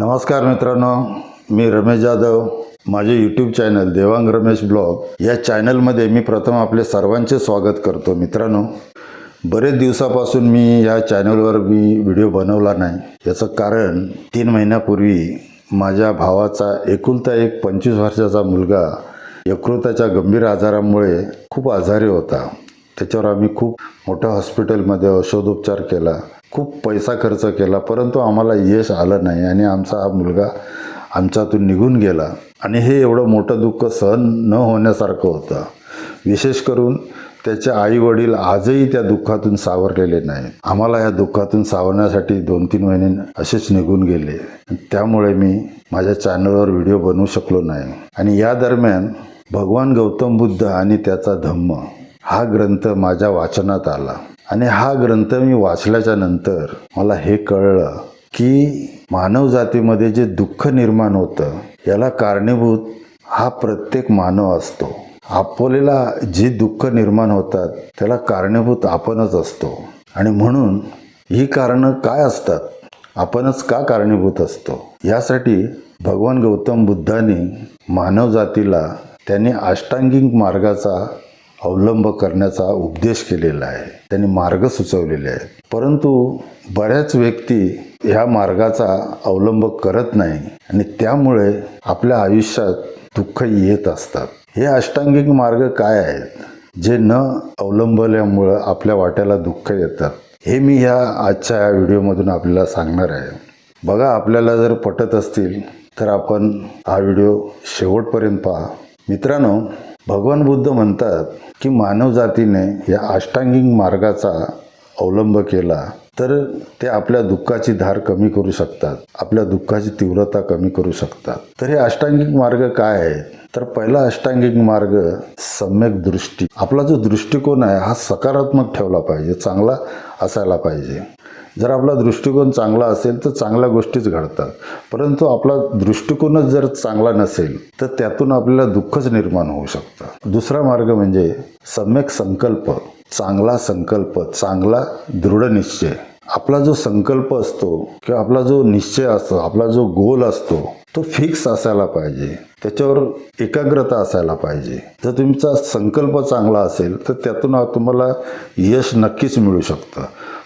नमस्कार मित्रांनो मी रमेश जाधव. माझे YouTube channel Devang Ramesh blog या चॅनलमध्ये मी प्रथम आपले सर्वांचे स्वागत करतो मित्रांनो. बरेच दिवसापासून मी या चॅनलवर मी व्हिडिओ बनवला नाही. याचं कारण तीन महिन्यापूर्वी माझ्या भावाचा एकुलता एक पंचवीस वर्षाचा मुलगा यकृताच्या गंभीर आजारामुळे खूप आजारी होता. त्याच्यावर आम्ही खूप मोठ्या हॉस्पिटलमध्ये औषधोपचार केला. खूप पैसा खर्च केला परंतु आम्हाला यश आलं नाही. आणि आमचा हा मुलगा आमच्यातून निघून गेला. आणि हे एवढं मोठं दुःख सहन न होण्यासारखं होतं. विशेष करून त्याचे आई वडील आजही त्या दुःखातून सावरलेले नाही. आम्हाला या दुःखातून सावरण्यासाठी दोन तीन महिने असेच निघून गेले. त्यामुळे मी माझ्या चॅनलवर व्हिडिओ बनवू शकलो नाही. आणि या दरम्यान भगवान गौतम बुद्ध आणि त्याचा धम्म हा ग्रंथ माझ्या वाचनात आला. आणि हा ग्रंथ मी वाचल्याच्या नंतर मला हे कळलं की मानव जातीमध्ये जे दुःख निर्माण होतं याला कारणीभूत हा प्रत्येक मानव असतो. आपल्याला जे दुःख निर्माण होतात त्याला कारणीभूत आपणच असतो. आणि म्हणून ही कारणं काय असतात? आपणच का कारणीभूत असतो? यासाठी भगवान गौतम बुद्धाने मानव जातीला त्यांनी अष्टांगिक मार्गाचा अवलंब करण्याचा उपदेश केलेला आहे. त्यांनी मार्ग सुचवलेले आहेत. परंतु बऱ्याच व्यक्ती ह्या मार्गाचा अवलंब करत नाही आणि त्यामुळे आपल्या आयुष्यात दुःख येत असतात. हे अष्टांगिक मार्ग काय आहेत? जे न अवलंबल्यामुळं आपल्या वाट्याला दुःख येतात. हे मी ह्या आजच्या या व्हिडिओमधून आपल्याला सांगणार आहे. बघा आपल्याला जर पटत असतील तर आपण हा व्हिडिओ शेवटपर्यंत पहा. मित्रांनो भगवान बुद्ध म्हणतात की मानवजातीने या अष्टांगिक मार्गाचा अवलंब केला. तर ते आपल्या दुःखाची धार कमी करू शकतात. आपल्या दुःखाची तीव्रता कमी करू शकतात. तर हे अष्टांगिक मार्ग काय आहे तर पहिला अष्टांगिक मार्ग सम्यक दृष्टी. आपला जो दृष्टिकोन आहे हा सकारात्मक ठेवला पाहिजे चांगला असायला पाहिजे. जर आपला दृष्टिकोन चांगला असेल तर चांगल्या गोष्टीच घडतात. परंतु आपला दृष्टिकोनच जर चांगला नसेल तर त्यातून आपल्याला दुःखच निर्माण होऊ शकतं दुसरा मार्ग म्हणजे सम्यक संकल्प चांगला संकल्प चांगला दृढ निश्चय आपला जो संकल्प असतो किंवा आपला जो निश्चय असतो आपला जो गोल असतो तो फिक्स असायला पाहिजे. त्याच्यावर एकाग्रता असायला पाहिजे. जर तुमचा संकल्प चांगला असेल तर त्यातून तुम्हाला यश नक्कीच मिळू शकतं.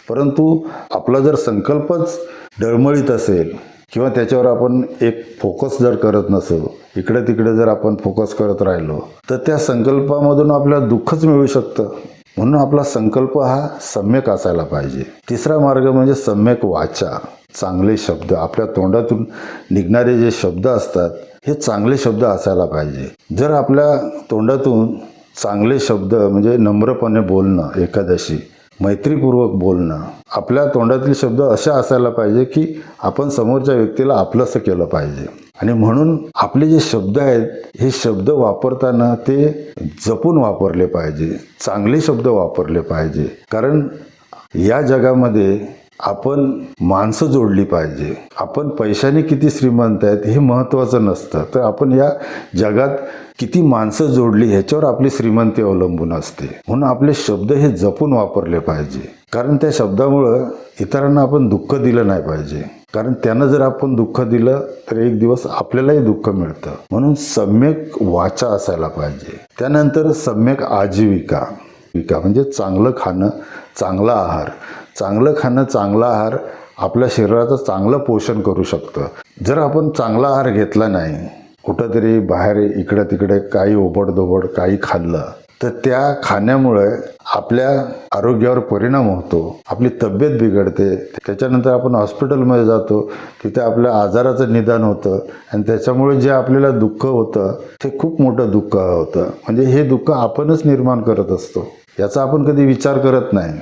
परंतु आपला जर संकल्पच डळमळीत असेल किंवा त्याच्यावर आपण एक फोकस जर करत नसो इकडे तिकडे जर आपण फोकस करत राहिलो तर त्या संकल्पामधून आपल्याला दुःखच मिळू शकतं. म्हणून आपला संकल्प हा सम्यक असायला पाहिजे. तिसरा मार्ग म्हणजे सम्यक वाचा. चांगले शब्द आपल्या तोंडातून निघणारे जे शब्द असतात हे चांगले शब्द असायला पाहिजे. जर आपल्या तोंडातून चांगले शब्द म्हणजे नम्रपणे बोलणं एखाद्याशी मैत्रीपूर्वक बोलणं आपल्या तोंडातील शब्द असे असायला पाहिजे की आपण समोरच्या व्यक्तीला आपलंसं केलं पाहिजे. आणि म्हणून आपले जे शब्द आहेत हे शब्द वापरताना ते जपून वापरले पाहिजे चांगले शब्द वापरले पाहिजे. कारण या जगामध्ये आपण माणसं जोडली पाहिजे. आपण पैशाने किती श्रीमंत आहेत हे महत्त्वाचं नसतं. तर आपण या जगात किती माणसं जोडली ह्याच्यावर आपली श्रीमंती अवलंबून असते. म्हणून आपले शब्द हे जपून वापरले पाहिजे. कारण त्या शब्दामुळं इतरांना आपण दुःख दिलं नाही पाहिजे. कारण त्यांना जर आपण दुःख दिलं तर एक दिवस आपल्यालाही दुःख मिळतं. म्हणून सम्यक वाचा असायला पाहिजे. त्यानंतर सम्यक आजीविका. विका म्हणजे चांगलं खाणं चांगला आहार. चांगलं खाणं चांगला आहार आपल्या शरीराचं चांगलं पोषण करू शकतं. जर आपण चांगला आहार घेतला नाही कुठंतरी बाहेर इकडं तिकडे काही ओबडधोबड काही खाल्लं तर त्या खाण्यामुळे आपल्या आरोग्यावर परिणाम होतो. आपली तब्येत बिघडते. त्याच्यानंतर आपण हॉस्पिटलमध्ये जातो. तिथे आपल्या आजाराचं निदान होतं. आणि त्याच्यामुळे जे आपल्याला दुःख होतं ते खूप मोठं दुःख होतं. म्हणजे हे दुःख आपणच निर्माण करत असतो. याचा आपण कधी विचार करत नाही.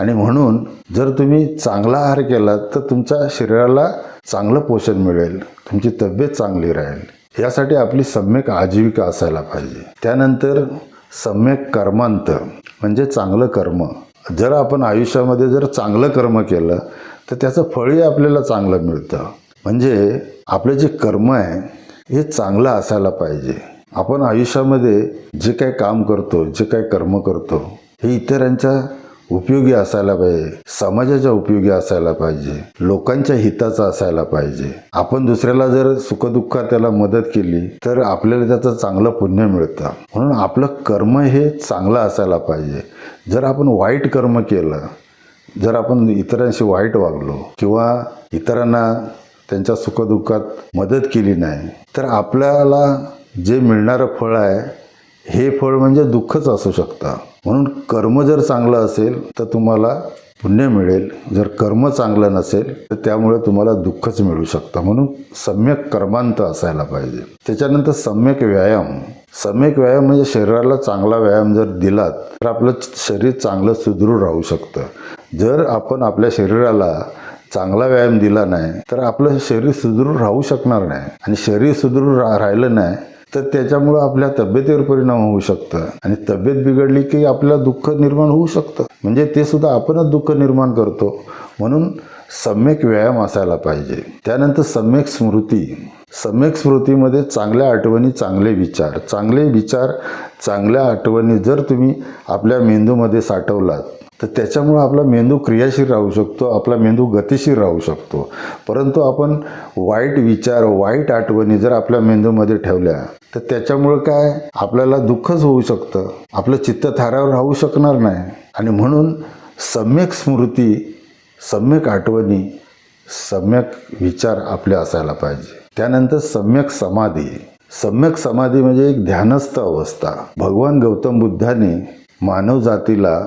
आणि म्हणून जर तुम्ही चांगला आहार केला तर तुमच्या शरीराला चांगलं पोषण मिळेल. तुमची तब्येत चांगली राहील. यासाठी आपली सम्यक आजीविका असायला पाहिजे. त्यानंतर सम्यक कर्मांत म्हणजे चांगलं कर्म. जर आपण आयुष्यामध्ये जर चांगलं कर्म केलं तर त्याचं फळही आपल्याला चांगलं मिळतं. म्हणजे आपलं जे कर्म आहे हे चांगलं असायला पाहिजे. आपण आयुष्यामध्ये जे काही काम करतो जे काही कर्म करतो हे इतरांच्या उपयोगी असायला पाहिजे. समाजाच्या उपयोगी असायला पाहिजे. लोकांच्या हिताचा असायला पाहिजे. आपण दुसऱ्याला जर सुखदुःखात त्याला मदत केली तर आपल्याला त्याचं चांगलं पुण्य मिळतं. म्हणून आपलं कर्म हे चांगलं असायला पाहिजे. जर आपण वाईट कर्म केलं जर आपण इतरांशी वाईट वागलो किंवा इतरांना त्यांच्या सुखदुःखात मदत केली नाही तर आपल्याला जे मिळणारं फळ आहे हे फळ म्हणजे दुःखच असू शकतं. म्हणून कर्म जर चांगलं असेल तर तुम्हाला पुण्य मिळेल. जर कर्म चांगलं नसेल तर त्यामुळे तुम्हाला दुःखच मिळू शकतं. म्हणून सम्यक कर्मांत असायला पाहिजे. त्याच्यानंतर सम्यक व्यायाम. सम्यक व्यायाम म्हणजे शरीराला चांगला व्यायाम जर दिलात तर आपलं शरीर चांगलं सुदृढ राहू शकतं. जर आपण आपल्या शरीराला चांगला व्यायाम दिला नाही तर आपलं शरीर सुदृढ राहू शकणार नाही. आणि शरीर सुदृढ रा राहिलं नाही तर त्याच्यामुळं आपल्या तब्येतीवर परिणाम होऊ शकतं. आणि तब्येत बिघडली की आपल्याला दुःख निर्माण होऊ शकतं. म्हणजे ते सुद्धा आपणच दुःख निर्माण करतो. म्हणून सम्यक व्यायाम असायला पाहिजे. त्यानंतर सम्यक स्मृती. सम्यक स्मृतीमध्ये चांगल्या आठवणी चांगले विचार. चांगले विचार चांगल्या आठवणी जर तुम्ही आपल्या मेंदूमध्ये साठवलात तर त्याच्यामुळं आपला मेंदू क्रियाशील राहू शकतो आपला मेंदू गतिशील राहू शकतो. परंतु आपण वाईट विचार वाईट आठवणी जर आपल्या मेंदूमध्ये ठेवल्या तर त्याच्यामुळं काय? आपल्याला दुःखच होऊ शकतं. आपलं चित्त थारावर राहू शकणार नाही. आणि म्हणून सम्यक स्मृती सम्यक आठवणी सम्यक विचार आपले असायला पाहिजे. त्यानंतर सम्यक समाधी. सम्यक समाधी म्हणजे एक ध्यानस्थ अवस्था. भगवान गौतम बुद्धाने मानवजातीला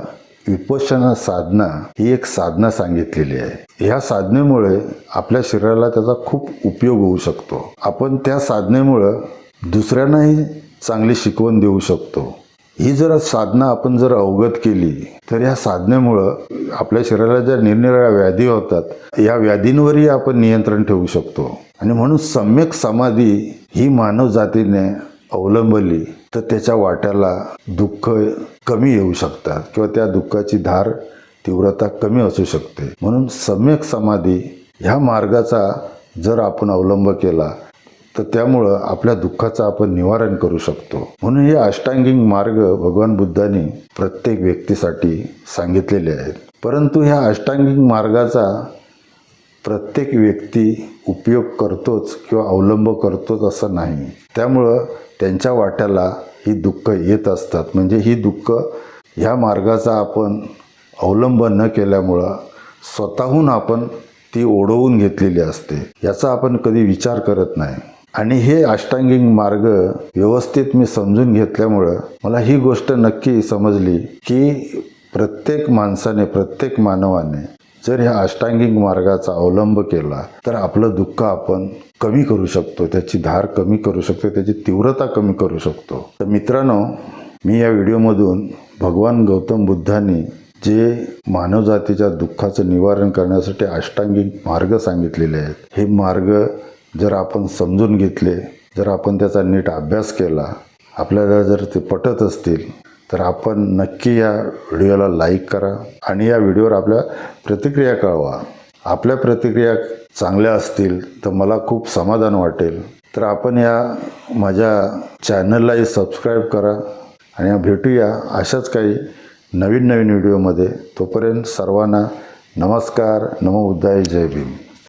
विपोषण साधना ही एक साधना सांगितलेली आहे. ह्या साधनेमुळे आपल्या शरीराला त्याचा खूप उपयोग होऊ शकतो. आपण त्या साधनेमुळं दुसऱ्यांनाही चांगली शिकवण देऊ शकतो. ही जर साधना आपण जर अवगत केली तर या साधनेमुळं आपल्या शरीराला ज्या निरनिराळ्या व्याधी होतात या व्याधींवरही आपण नियंत्रण ठेवू शकतो. आणि म्हणून सम्यक समाधी ही मानव जातीने अवलंबली. तर त्याच्या वाट्याला दुःख कमी येऊ शकतात किंवा त्या दुःखाची धार तीव्रता कमी असू शकते. म्हणून सम्यक समाधी ह्या मार्गाचा जर आपण अवलंब केला तर त्यामुळं आपल्या दुःखाचं आपण निवारण करू शकतो. म्हणून हे अष्टांगिक मार्ग भगवान बुद्धांनी प्रत्येक व्यक्तीसाठी सांगितलेले आहेत. परंतु ह्या अष्टांगिक मार्गाचा प्रत्येक व्यक्ती उपयोग करतोच किंवा अवलंब करतोच असं नाही. त्यामुळं त्यांच्या वाट्याला ही दुःख येत असतात. म्हणजे ही दुःख ह्या मार्गाचा आपण अवलंब न केल्यामुळं स्वतःहून आपण ती ओढवून घेतलेली असते. याचा आपण कधी विचार करत नाही. आणि हे अष्टांगिंग मार्ग व्यवस्थित मी समजून घेतल्यामुळं मला ही गोष्ट नक्की समजली की प्रत्येक माणसाने प्रत्येक मानवाने जर ह्या अष्टांगिक मार्गाचा अवलंब केला तर आपलं दुःख आपण कमी करू शकतो त्याची धार कमी करू शकतो त्याची तीव्रता कमी करू शकतो. तर मित्रांनो मी या व्हिडिओमधून भगवान गौतम बुद्धांनी जे मानवजातीच्या दुःखाचं निवारण करण्यासाठी अष्टांगिक मार्ग सांगितलेले आहेत हे मार्ग जर आपण समजून घेतले जर आपण त्याचा नीट अभ्यास केला आपल्याला जर ते पटत असतील तर आपण नक्की या व्हिडिओला लाईक करा आणि या व्हिडिओवर आपल्या प्रतिक्रिया कळवा. आपल्या प्रतिक्रिया चांगल्या असतील तर मला खूप समाधान वाटेल. तर आपण या माझ्या चॅनललाही सबस्क्राईब करा आणि भेटूया अशाच काही नवीन नवीन व्हिडिओमध्ये. तोपर्यंत सर्वांना नमस्कार नमो उद्दाय जय भीम.